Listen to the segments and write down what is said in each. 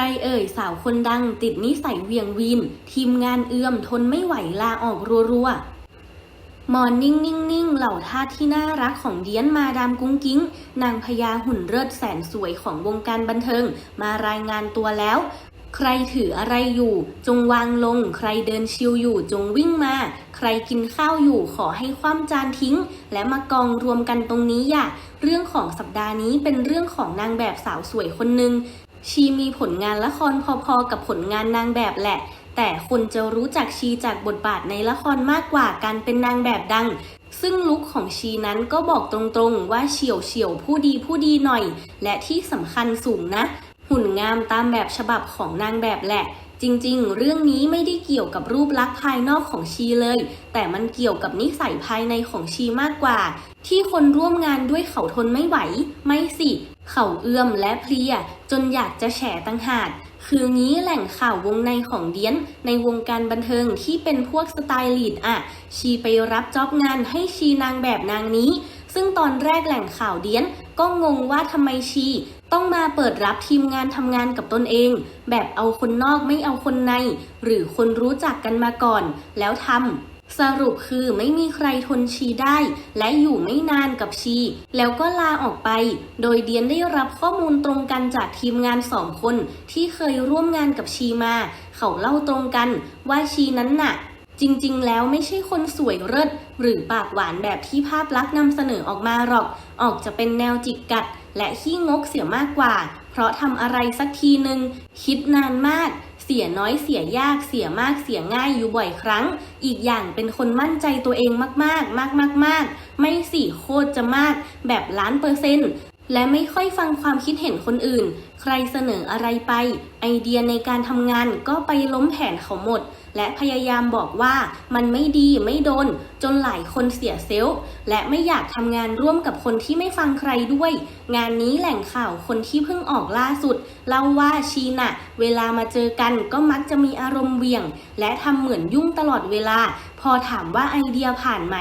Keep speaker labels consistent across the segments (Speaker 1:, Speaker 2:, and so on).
Speaker 1: รเอ่ยสาวคนดังติดนิสัยเหวียงวีน ทีมงานเอื้อมทนไม่ไหวลาออกรัวๆมอนนิ่งนิ่งนิ่งเหล่าทาที่น่ารักของเดียนมาดามกุ้งกิ้ง นางพญาหุ่นเลิศแสนสวยของวงการบันเทิง มารายงานตัวแล้ว ใครถืออะไรอยู่ จงวางลง ใครเดินชิวอยู่จงวิ่งมา ใครกินข้าวอยู่ขอให้คว่ำจานทิ้ง และมากองรวมกันตรงนี้อย่าเรื่องของสัปดาห์นี้เป็นเรื่องของนางแบบสาวสวยคนหนึ่ง ชีมีผลงานละครพอๆกับผลงานนางแบบแหละ แต่คนจะรู้จักชีจากบทบาทในละครมากกว่าการเป็นนางแบบดัง ซึ่งลุคของชีนั้นก็บอกตรงๆว่าเฉียวเฉียวผู้ดีผู้ดีหน่อย และที่สำคัญสูงนะ หุ่นงามตามแบบฉบับของนางแบบแหละจริงๆ เรื่องนี้ไม่ได้เกี่ยวกับรูปลักษณ์ภายนอกของชีเลย แต่มันเกี่ยวกับนิสัยภายในของชีมากกว่า ที่คนร่วมงานด้วยเขาทนไม่ไหว ไม่สิ เขาเอื้อมและเพลียจนอยากจะแฉตั้งหากคืองี้แหล่งข่าววงในของเดียน ในวงการบันเทิงที่เป็นพวกสไตลิสต์อะชีไปรับจ็อบงานให้ชีนางแบบนางนี้ ซึ่งตอนแรกแหล่งข่าวเดียน ก็งงว่าทำไมชี ต้องมาเปิดรับทีมงานทำงานกับตนเอง แบบเอาคนนอกไม่เอาคนใน หรือคนรู้จักกันมาก่อน แล้วทำ สรุปคือไม่มีใครทนชีได้ และอยู่ไม่นานกับชี แล้วก็ลาออกไป โดยเดียนได้รับข้อมูลตรงกันจากทีมงานสองคน ที่เคยร่วมงานกับชีมา เขาเล่าตรงกันว่าชีนั้นน่ะ จริงๆ แล้วไม่ใช่คนสวยเลิศหรือปากหวานแบบที่ภาพลักษณ์นำเสนอออกมาหรอก ออกจะเป็นแนวจิกกัด และขี้งกเสียมากกว่า ราะทำอะไรสักทีหนึ่งคิดนานมาก เสียน้อยเสียยากเสียมากเสียง่ายอยู่บ่อยครั้ง อีกอย่างเป็นคนมั่นใจตัวเองมากๆ มากๆมากไม่สี่โคตรจะมากแบบล้านเปอร์เซ็นต์และไม่ค่อยฟังความคิดเห็นคนอื่น ใครเสนออะไรไป ไอเดียในการทำงานก็ไปล้มแผนเขาหมด และพยายามบอกว่ามันไม่ดีไม่โดน จนหลายคนเสียเซลล์และไม่อยากทำงานร่วมกับคนที่ไม่ฟังใครด้วย งานนี้แหล่งข่าวคนที่เพิ่งออกล่าสุดเล่าว่าชีน่ะ เวลามาเจอกันก็มักจะมีอารมณ์เหวี่ยง และทำเหมือนยุ่งตลอดเวลา พอถามว่าไอเดียผ่านไหม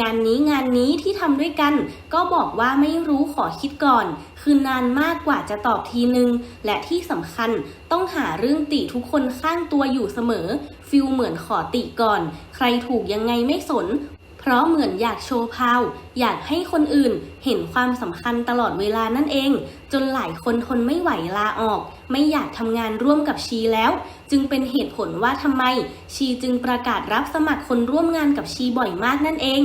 Speaker 1: งานนี้งานนี้ที่ทำด้วยกัน ก็บอกว่าไม่รู้ขอคิดก่อน คือนานมากกว่าจะตอบทีนึง และที่สำคัญต้องหาเรื่องติทุกคนข้างตัวอยู่เสมอฟิลเหมือนขอติก่อน ใครถูกยังไงไม่สน เพราะเหมือนอยากโชว์พาว อยากให้คนอื่นเห็นความสำคัญตลอดเวลานั่นเอง จนหลายคนทนไม่ไหวลาออก ไม่อยากทำงานร่วมกับชีแล้ว จึงเป็นเหตุผลว่าทำไม ชีจึงประกาศรับสมัครคนร่วมงานกับชีบ่อยมากนั่นเอง